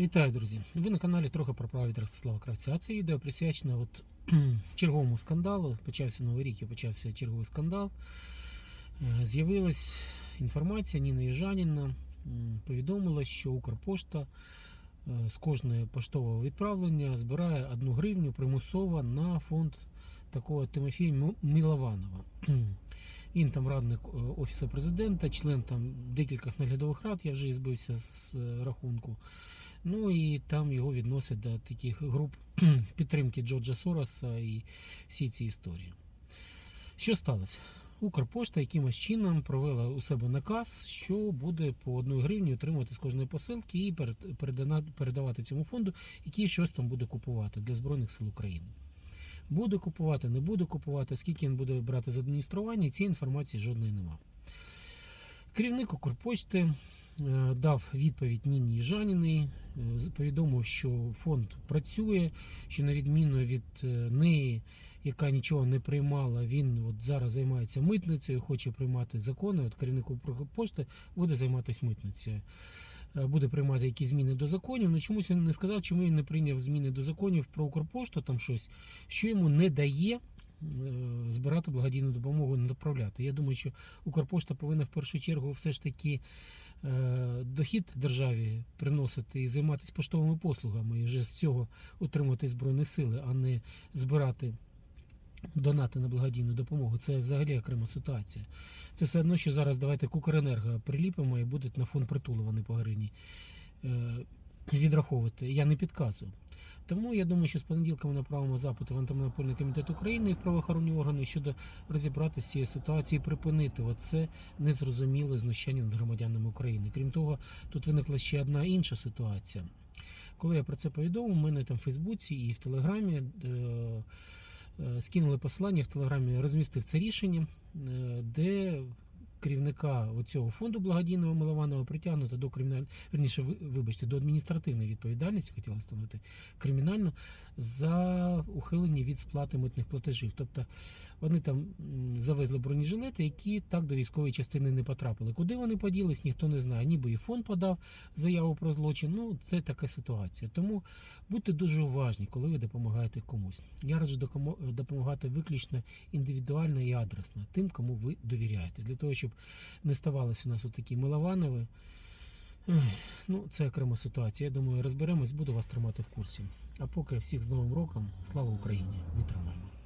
Вітаю, друзі! Ви на каналі трохи про право від Ростислава Кравця. А це відео присвячено от, черговому скандалу. Почався новий рік і почався черговий скандал. Е, З'явилась інформація, Ніна Южаніна повідомила, що Укрпошта е, з кожного поштового відправлення збирає одну гривню примусово на фонд такого Тимофія Мілованова. Він там радник е, Офісу президента, член там декількох наглядових рад, я вже збився з рахунку. Ну і там його відносять до таких груп підтримки Джорджа Сороса і всі ці історії. Що сталося? Укрпошта якимось чином провела у себе наказ, що буде по 1 гривні отримувати з кожної посилки і передавати цьому фонду, який щось там буде купувати для Збройних сил України. Буде купувати, не буде купувати, скільки він буде брати з адміністрування, цієї інформації жодної нема. Керівник Укрпочти е, дав відповідь Ніні Южаніній, е, повідомив, що фонд працює, що на відміну від е, неї, яка нічого не приймала, він от зараз займається митницею, хоче приймати закони. От керівник Укрпошти буде займатися митницею. Буде приймати якісь зміни до законів. Ну чомусь він не сказав, чому він не прийняв зміни до законів про Укрпошту, там щось, що йому не дає збирати благодійну допомогу і направляти. Я думаю, що Укрпошта повинна в першу чергу все ж таки е, дохід державі приносити і займатися поштовими послугами, і вже з цього отримати збройні сили, а не збирати. Донати на благодійну допомогу це взагалі окрема ситуація. Це все одно, що зараз давайте к Укренерго приліпимо і будуть на фонд притулу по гривні е, відраховувати. Я не підказую. Тому я думаю, що з понеділка ми направимо запити в антимонопольний комітет України і в правоохоронні органи щодо розібратися з цією ситуацією, припинити оце незрозуміле знущання над громадянами України. Крім того, тут виникла ще одна інша ситуація. Коли я про це повідомив, у мене там в Фейсбуці і в Телеграмі. Е, е, Скинули посилання в телеграмі, розмістив це рішення, е, де керівника цього фонду благодійного Милованова притягнуто до кримінальної, верніше, вибачте, до адміністративної відповідальності, хотіла встановити кримінальну, за ухилення від сплати митних платежів. Тобто вони там завезли бронежилети, які так до військової частини не потрапили. Куди вони поділись, ніхто не знає. Ніби і фонд подав заяву про злочин. Ну, це така ситуація. Тому будьте дуже уважні, коли ви допомагаєте комусь. Я раджу допомагати виключно індивідуально і адресно тим, кому ви довіряєте, для того, щоб не ставалося у нас отакі Милованови. Ну, це окрема ситуація. Я думаю, розберемось, буду вас тримати в курсі. А поки всіх з Новим роком, слава Україні! Витримаємо.